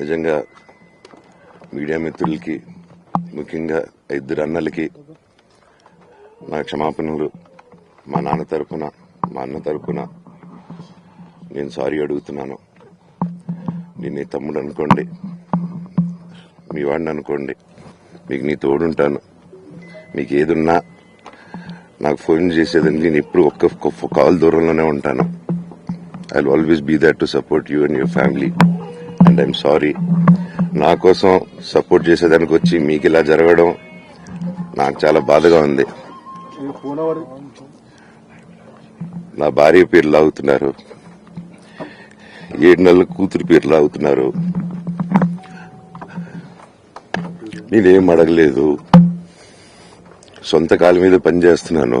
నిజంగా మీడియా మిత్రులకి ముఖ్యంగా ఇద్దరు అన్నలకి నా క్షమాపణలు మా నాన్న తరపున మా అన్న తరపున నేను సారీ అడుగుతున్నాను. నేను నీ తమ్ముడు అనుకోండి మీ వాడిని అనుకోండి మీకు నీ తోడుంటాను. మీకు ఏదున్నా నాకు ఫోన్ చేసేదండి నేను ఎప్పుడు ఒక్క కాల్ దూరంలోనే ఉంటాను. I always be that to support you and your family and I'm sorry నా కోసం సపోర్ట్ చేసేదానికి వచ్చి మీకు ఇలా జరగడం నాకు చాలా బాధగా ఉంది. నా భార్య పేరు లాగుతున్నారు ఏడు నెలల కూతురు పేరు లాగుతున్నారు నేనేం అడగలేదు. సొంత కాలు మీద పని చేస్తున్నాను.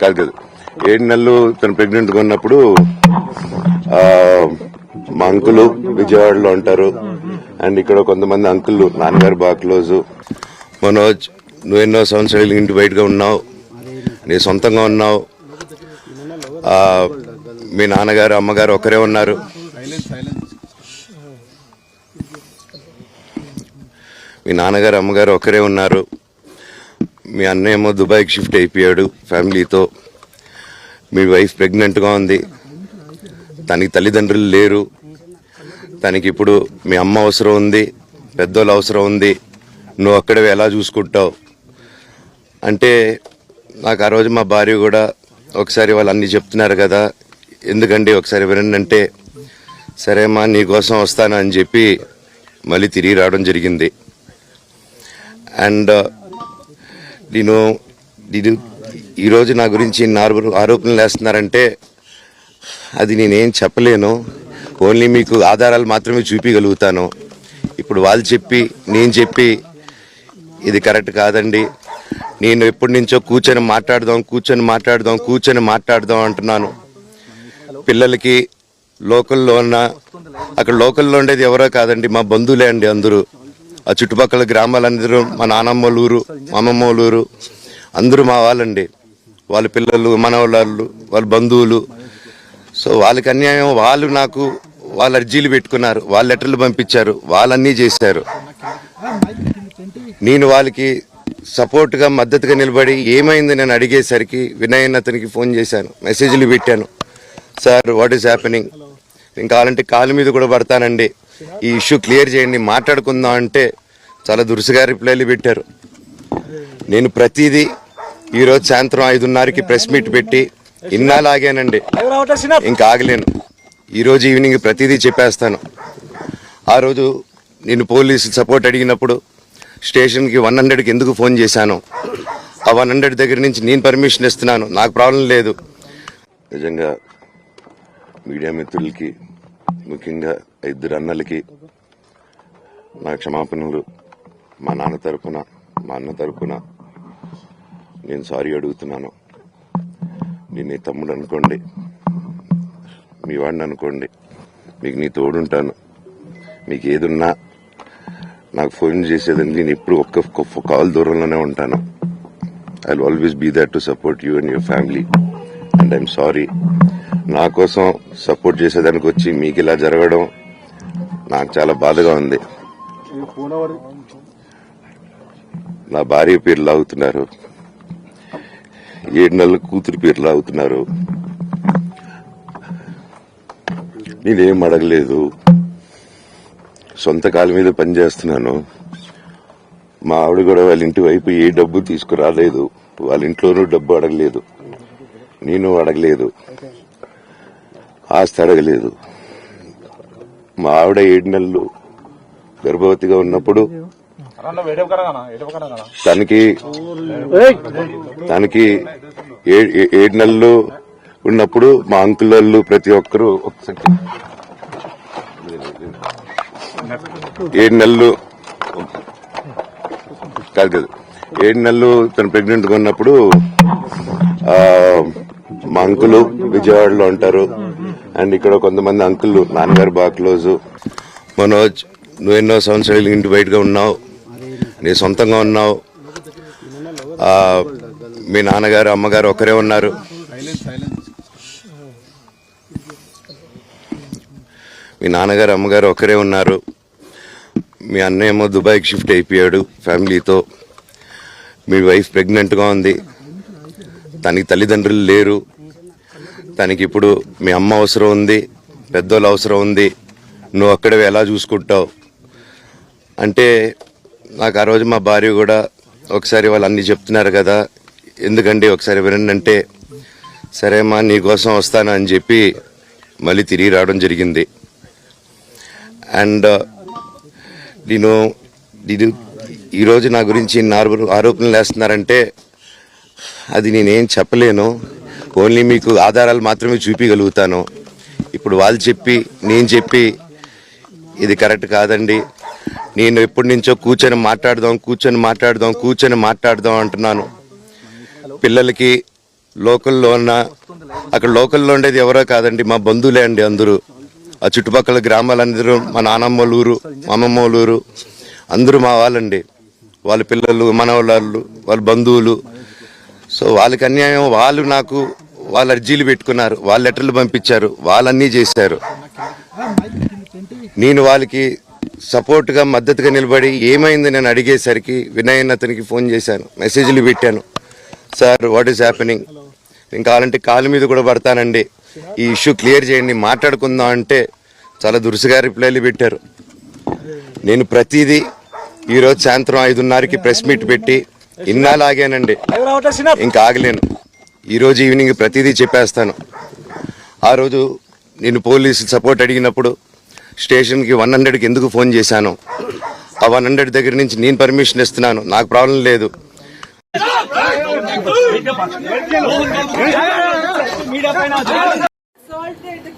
కాదు కాదు. ఏడు నెలలు తను ప్రెగ్నెంట్గా ఉన్నప్పుడు మా అంకులు విజయవాడలో ఉంటారు. అండ్ ఇక్కడ కొంతమంది అంకులు నాన్నగారు బాగా క్లోజ్ మనోజ్ నువ్వు ఎన్నో సంవత్సరాలు ఇంటి బయటగా ఉన్నావు. నీ సొంతంగా ఉన్నావు. మీ నాన్నగారు అమ్మగారు ఒకరే ఉన్నారు. మీ నాన్నగారు అమ్మగారు ఒకరే ఉన్నారు. మీ అన్నయ్య ఏమో దుబాయ్కి షిఫ్ట్ అయిపోయాడు ఫ్యామిలీతో. మీ వైఫ్ ప్రెగ్నెంట్గా ఉంది. తనకి తల్లిదండ్రులు లేరు. తనకి ఇప్పుడు మీ అమ్మ అవసరం ఉంది పెద్దోళ్ళు అవసరం ఉంది. నువ్వు అక్కడే ఎలా చూసుకుంటావు? అంటే నాకు ఆ రోజు మా భార్య కూడా ఒకసారి వాళ్ళు అన్ని చెప్తున్నారు కదా ఎందుకండి ఒకసారి వినంటే అంటే సరేమ్మా నీకోసం వస్తాను అని చెప్పి మళ్ళీ తిరిగి రావడం జరిగింది. అండ్ నేను నేను ఈరోజు నా గురించి నాలుగు ఆరోపణలు వేస్తున్నారంటే అది నేనేం చెప్పలేను. ఓన్లీ మీకు ఆధారాలు మాత్రమే చూపించగలుగుతాను ఇప్పుడు వాళ్ళు చెప్పి నేను చెప్పి ఇది కరెక్ట్ కాదండి. నేను ఎప్పటి నుంచో కూర్చొని మాట్లాడదాం కూర్చొని మాట్లాడదాం కూర్చొని మాట్లాడదాం అంటున్నాను. పిల్లలకి లోకల్లో ఉన్న అక్కడ లోకల్లో ఉండేది ఎవరో కాదండి మా బంధువులే అండి అందరూ. ఆ చుట్టుపక్కల గ్రామాలందరూ మా నానమ్మ ఊరు మా అమ్మమ్మ ఊరు అందరూ మా వాళ్ళండి. వాళ్ళ పిల్లలు మనవాళ్ళు వాళ్ళ బంధువులు. సో వాళ్ళకి అన్యాయం వాళ్ళు నాకు వాళ్ళ అర్జీలు పెట్టుకున్నారు. వాళ్ళ లెటర్లు పంపించారు. వాళ్ళన్నీ చేశారు. నేను వాళ్ళకి సపోర్ట్గా మద్దతుగా నిలబడి ఏమైంది నేను అడిగేసరికి వినయన్ అతనికి ఫోన్ చేశాను. మెసేజ్లు పెట్టాను. సార్ వాట్ ఈస్ హ్యాపెనింగ్ నేను కావాలంటే కాలు మీద కూడా పడతానండి. ఈ ఇష్యూ క్లియర్ చేయండి మాట్లాడుకుందాం అంటే చాలా దురుసుగా రిప్లైలు పెట్టారు. నేను ప్రతిదీ ఈరోజు సాయంత్రం ఐదున్నరకి ప్రెస్ మీట్ పెట్టి ఇన్నాళ్ళు ఆగానండి ఇంకా ఆగలేను. ఈరోజు ఈవినింగ్ ప్రతిదీ చెప్పేస్తాను. ఆ రోజు నేను పోలీసు సపోర్ట్ అడిగినప్పుడు స్టేషన్కి వన్ హండ్రెడ్కి ఎందుకు ఫోన్ చేశాను? ఆ వన్ హండ్రెడ్ దగ్గర నుంచి నేను పర్మిషన్ ఇస్తున్నాను. నాకు ప్రాబ్లం లేదు. నిజంగా మీడియా మిత్రులకి ముఖ్యంగా ఇద్దరు అన్నలకి నా క్షమాపణలు. మా నాన్న తరపున మా అన్న తరపున నేను సారీ అడుగుతున్నాను. నేను నీ తమ్ముడు అనుకోండి మీ వాడిని అనుకోండి మీకు నీ తోడుంటాను. మీకు ఏదున్నా నాకు ఫోన్ చేసేదండి నేను ఎప్పుడు ఒక్క కాల్ దూరంలోనే ఉంటాను. I always be that to support you and your family and I'm sorry నా కోసం సపోర్ట్ చేసేదానికి వచ్చి మీకు ఇలా జరగడం నాకు చాలా బాధగా ఉంది. నా భార్య పేరు లాగుతున్నారు. ఏడు నెలల కూతురు పేరు లాగుతున్నారు. నేనేం అడగలేదు. సొంత కాలు మీద పని చేస్తున్నాను. మా ఆవిడ కూడా వాళ్ళ ఇంటి వైపు ఏ డబ్బు తీసుకురాలేదు. వాళ్ళ ఇంట్లోనూ డబ్బు అడగలేదు. నేను అడగలేదు. ఆస్తి అడగలేదు. మా ఆవిడ ఏడు నెలలు గర్భవతిగా ఉన్నప్పుడు తనకి తనకి ఏడు నెలలు ఉన్నప్పుడు మా అంకుల్ వాళ్ళు ప్రతి ఒక్కరు. ఏడు నెలలు కాదు కాదు. ఏడు నెలలు తను ప్రెగ్నెంట్గా ఉన్నప్పుడు ఆ, మా అంకులు విజయవాడలో ఉంటారు. అండ్ ఇక్కడ కొంతమంది అంకుల్ నాన్నగారు బాగా క్లోజ్. మనోజ్ నువ్వు ఎన్నో సంవత్సరాలు ఇంటి బయటగా ఉన్నావు. నీ సొంతంగా ఉన్నావు. మీ నాన్నగారు అమ్మగారు ఒకరే ఉన్నారు. మీ నాన్నగారు అమ్మగారు ఒకరే ఉన్నారు. మీ అన్నయ్య ఏమో దుబాయ్కి షిఫ్ట్ అయిపోయాడు ఫ్యామిలీతో. మీ వైఫ్ ప్రెగ్నెంట్గా ఉంది. తనకి తల్లిదండ్రులు లేరు. తనకి ఇప్పుడు మీ అమ్మ అవసరం ఉంది పెద్దోళ్ళు అవసరం ఉంది నువ్వు అక్కడ ఎలా చూసుకుంటావు? అంటే నాకు ఆ రోజు మా భార్య కూడా ఒకసారి వాళ్ళు అన్ని చెప్తున్నారు కదా ఎందుకండి ఒకసారి వినండి అంటే సరే అమ్మా నీకోసం వస్తాను అని చెప్పి మళ్ళీ తిరిగి రావడం జరిగింది. అండ్ నేను నేను ఈరోజు నా గురించి ఆరోపణలు వేస్తున్నారంటే అది నేనేం చెప్పలేను. ఓన్లీ మీకు ఆధారాలు మాత్రమే చూపించగలుగుతాను ఇప్పుడు వాళ్ళు చెప్పి నేను చెప్పి ఇది కరెక్ట్ కాదండి. నేను ఎప్పటి నుంచో కూర్చొని మాట్లాడదాం కూర్చొని మాట్లాడదాం కూర్చొని మాట్లాడదాం అంటున్నాను. పిల్లలకి లోకల్లో ఉన్న అక్కడ లోకల్లో ఉండేది ఎవరో కాదండి మా బంధువులే అండి అందరూ. ఆ చుట్టుపక్కల గ్రామాలందరూ మా నానమ్మ ఊరు మా అమ్మమ్మ వాళ్ళ ఊరు అందరూ మా వాళ్ళండి. వాళ్ళ పిల్లలు మనవాళ్ళు వాళ్ళ బంధువులు. సో వాళ్ళకి అన్యాయం వాళ్ళు నాకు వాళ్ళ అర్జీలు పెట్టుకున్నారు వాళ్ళ లెటర్లు పంపించారు వాళ్ళన్నీ చేశారు. నేను వాళ్ళకి సపోర్ట్గా మద్దతుగా నిలబడి ఏమైంది నేను అడిగేసరికి వినయన్ అతనికి ఫోన్ చేశాను మెసేజ్లు పెట్టాను. సార్ వాట్ ఈస్ హ్యాపెనింగ్ నేను కావాలంటే కాలు మీద కూడా పడతానండి. ఈ ఇష్యూ క్లియర్ చేయండి మాట్లాడుకుందాం అంటే చాలా దురుసుగా రిప్లైలు పెట్టారు. నేను ప్రతిదీ ఈరోజు సాయంత్రం ఐదున్నరకి ప్రెస్ మీట్ పెట్టి ఇన్నాళ్ళు ఆగానండి. ఇంకా ఆగలేను. ఈరోజు ఈవినింగ్ ప్రతిదీ చెప్పేస్తాను. ఆ రోజు నేను పోలీసు సపోర్ట్ అడిగినప్పుడు స్టేషన్కి వన్ హండ్రెడ్కి ఎందుకు ఫోన్ చేశాను? ఆ వన్ హండ్రెడ్ దగ్గర నుంచి నేను పర్మిషన్ ఇస్తున్నాను. నాకు ప్రాబ్లం లేదు.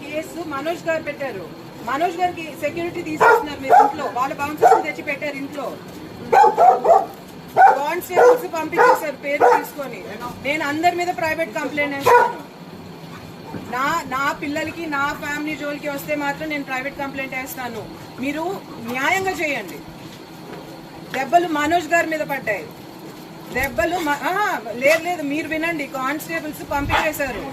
కేసు మనోజ్ గారు పెట్టారు. మనోజ్ గారికి సెక్యూరిటీ తీసుకొస్తున్నారు మీ ఇంట్లో. వాళ్ళు బౌన్సర్స్ తెచ్చి పెట్టారు ఇంట్లో. కానిస్టేబుల్స్ పంపించేశారు పేరు తీసుకొని. నేను అందరి మీద ప్రైవేట్ కంప్లైంట్ వేస్తాను. నా నా పిల్లలకి నా ఫ్యామిలీ జోలికి వస్తే మాత్రం నేను ప్రైవేట్ కంప్లైంట్ వేస్తాను. మీరు న్యాయంగా చేయండి. దెబ్బలు మనోజ్ గారి మీద పడ్డాయి. దెబ్బలు లేదు లేదు మీరు వినండి. కానిస్టేబుల్స్ పంపించేశారు.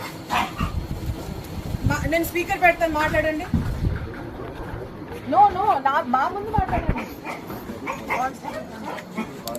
నేను స్పీకర్ పెడతాను మాట్లాడండి. నో నో నా మా ముందు మాట్లాడండి.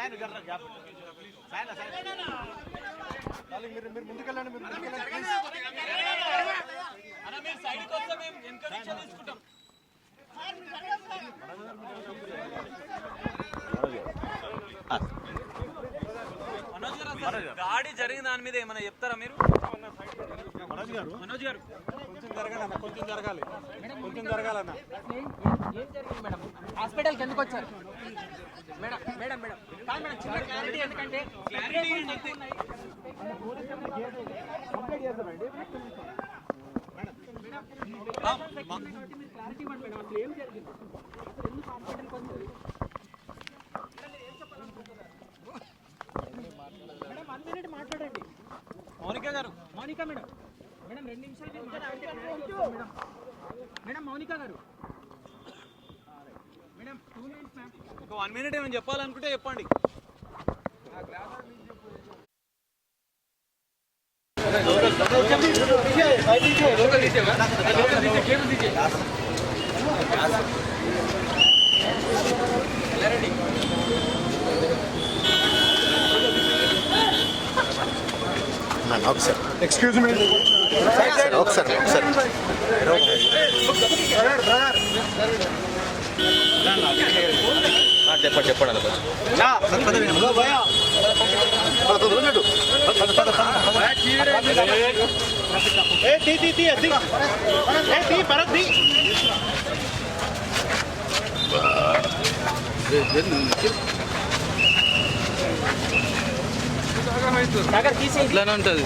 సాయన మీరు మీరు ముందుకెళ్ళండి మీరు ముందుకెళ్ళండి మీరు గాడి జరిగిన దాని మీద ఏమైనా చెప్తారా మీరు? మనోజ్ గారు. కొంచెం జరగాలన్న కొంచెం జరగాలి. కొంచెం జరగాలన్న ఏం జరిగింది మేడం? హాస్పిటల్కి ఎందుకు వచ్చారు? Madam madam madam. కాదు మేడం చిన్న క్లారిటీ ఎందుకంటే క్లారిటీ క్లారిటీ ఇవ్వండి మేడం అసలు ఏం జరిగింది? అసలు ఎందుకు హాస్పిటల్కి వచ్చారు మేడం వన్ మినిట్ మాట్లాడండి మౌనిక గారు మౌనిక మేడం. మేడం రెండు నిమిషాలు. మేడం మేడం మౌనిక గారు. మేడం టూ మినిట్స్ మ్యామ్ ఒక వన్ మినిట్ ఏమైనా చెప్పాలనుకుంటే చెప్పండి. ఎక్స్క్యూజ్ మీ ఒకసారి ఒకసారి చెప్పండి చెప్పండి అన్న ఏ ఇట్లానే ఉంటుంది.